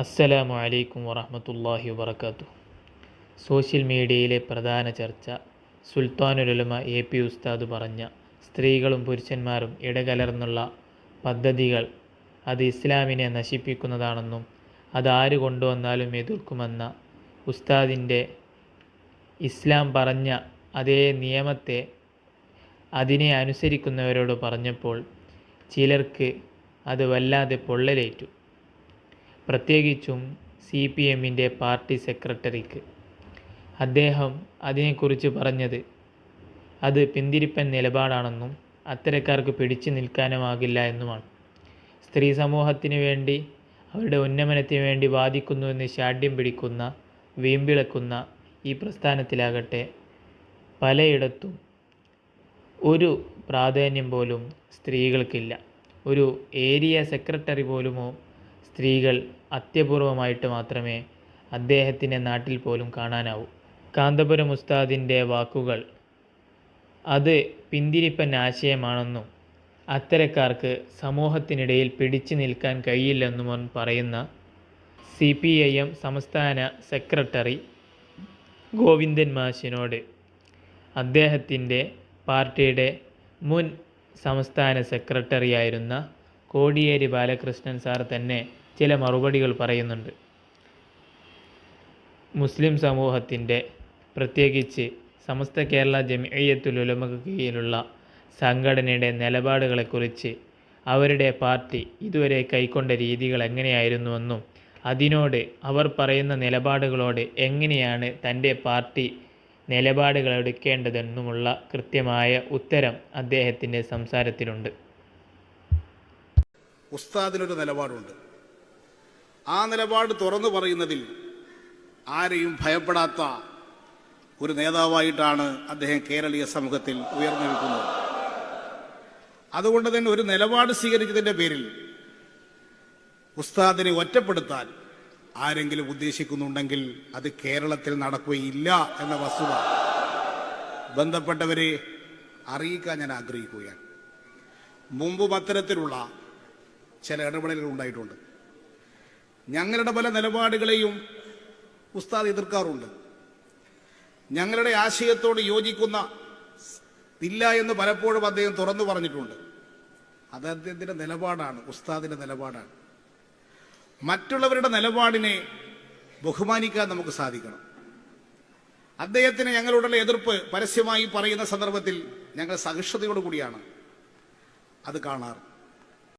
അസ്സലാമു അലൈക്കും വറഹ്മത്തുള്ളാഹി വബറകാത്തു. സോഷ്യൽ മീഡിയയിലെ പ്രധാന ചർച്ച സുൽത്താനുലമ എ പി ഉസ്താദ് പറഞ്ഞ സ്ത്രീകളും പുരുഷന്മാരും ഇടകലർന്നുള്ള പദ്ധതികൾ അത് ഇസ്ലാമിനെ നശിപ്പിക്കുന്നതാണെന്നും അതാര് കൊണ്ടുവന്നാലും എതിർക്കുമെന്ന ഉസ്താദിന്റെ ഇസ്ലാം പറഞ്ഞ അതേ നിയമത്തെ അതിനെ അനുസരിക്കുന്നവരോട് പറഞ്ഞപ്പോൾ ചിലർക്ക് അത് വല്ലാതെ പൊള്ളലേറ്റു. പ്രത്യേകിച്ചും സി പി എമ്മിന്റെ പാർട്ടി സെക്രട്ടറിക്ക്. അദ്ദേഹം അതിനെക്കുറിച്ച് പറഞ്ഞത് അത് പിന്തിരിപ്പൻ നിലപാടാണെന്നും അത്തരക്കാർക്ക് പിടിച്ചു നിൽക്കാനുമാകില്ല എന്നുമാണ്. സ്ത്രീ സമൂഹത്തിന് വേണ്ടി അവരുടെ ഉന്നമനത്തിന് വേണ്ടി വാദിക്കുന്നുവെന്ന് ശാഠ്യം പിടിക്കുന്ന വീമ്പിളക്കുന്ന ഈ പ്രസ്ഥാനത്തിലാകട്ടെ പലയിടത്തും ഒരു പ്രാധാന്യം പോലും സ്ത്രീകൾക്കില്ല. ഒരു ഏരിയ സെക്രട്ടറി പോലുമോ സ്ത്രീകൾ അത്യപൂർവമായിട്ട് മാത്രമേ അദ്ദേഹത്തിന്റെ നാട്ടിൽ പോലും കാണാനാവൂ. കാന്തപുരം ഉസ്താദിന്റെ വാക്കുകൾ അത് പിന്തിരിപ്പൻ ആശയമാണെന്നും അത്തരക്കാർക്ക് സമൂഹത്തിനിടയിൽ പിടിച്ചു നിൽക്കാൻ കഴിയില്ലെന്നും പറയുന്ന സി പി ഐ എം സംസ്ഥാന സെക്രട്ടറി ഗോവിന്ദൻ മാഷിനോട് അദ്ദേഹത്തിന്റെ പാർട്ടിയുടെ മുൻ സംസ്ഥാന സെക്രട്ടറിയായിരുന്ന കോടിയേരി ബാലകൃഷ്ണൻ സാർ തന്നെ ചില മറുപടികൾ പറയുന്നുണ്ട്. മുസ്ലിം സമൂഹത്തിന്റെ പ്രത്യേകിച്ച് സമസ്ത കേരള ജമിയത്തുൽ ഉലമക്ക് കീഴിലുള്ള സംഘടനയുടെ നിലപാടുകളെക്കുറിച്ച് അവരുടെ പാർട്ടി ഇതുവരെ കൈക്കൊണ്ട രീതികൾ എങ്ങനെയായിരുന്നുവെന്നും അതിനോട് അവർ പറയുന്ന നിലപാടുകളോട് എങ്ങനെയാണ് തന്റെ പാർട്ടി നിലപാടുകൾ എടുക്കേണ്ടതെന്നുമുള്ള കൃത്യമായ ഉത്തരം അദ്ദേഹത്തിന്റെ സംസാരത്തിലുണ്ട്. ഉസ്താദിനൊരു നിലപാടുണ്ട്. ആ നിലപാട് തുറന്നു പറയുന്നതിൽ ആരെയും ഭയപ്പെടാത്ത ഒരു നേതാവായിട്ടാണ് അദ്ദേഹം കേരളീയ സമൂഹത്തിൽ ഉയർന്നു നിൽക്കുന്നത്. അതുകൊണ്ട് തന്നെ ഒരു നിലപാട് സ്വീകരിച്ചതിന്റെ പേരിൽ ഉസ്താദിനെ ഒറ്റപ്പെടുത്താൻ ആരെങ്കിലും ഉദ്ദേശിക്കുന്നുണ്ടെങ്കിൽ അത് കേരളത്തിൽ നടക്കുകയില്ല എന്ന വസ്തുത ബന്ധപ്പെട്ടവരെ അറിയിക്കാൻ ഞാൻ ആഗ്രഹിക്കുകയാണ്. മുമ്പും അത്തരത്തിലുള്ള ചില ഇടപെടലുകൾ ഉണ്ടായിട്ടുണ്ട്. ഞങ്ങളുടെ പല നിലപാടുകളെയും ഉസ്താദ് എതിർക്കാറുണ്ട്. ഞങ്ങളുടെ ആശയത്തോട് യോജിക്കുന്ന ഇല്ല എന്ന് പലപ്പോഴും അദ്ദേഹം തുറന്നു പറഞ്ഞിട്ടുണ്ട്. അത് അദ്ദേഹത്തിന്റെ നിലപാടാണ് ഉസ്താദിന്റെ നിലപാടാണ്. മറ്റുള്ളവരുടെ നിലപാടിനെ ബഹുമാനിക്കാൻ നമുക്ക് സാധിക്കണം. അദ്ദേഹത്തിന് ഞങ്ങളോടുള്ള എതിർപ്പ് പരസ്യമായി പറയുന്ന സന്ദർഭത്തിൽ ഞങ്ങൾ സഹിഷ്ണുതയോടു കൂടിയാണ് അത് കാണാറ്.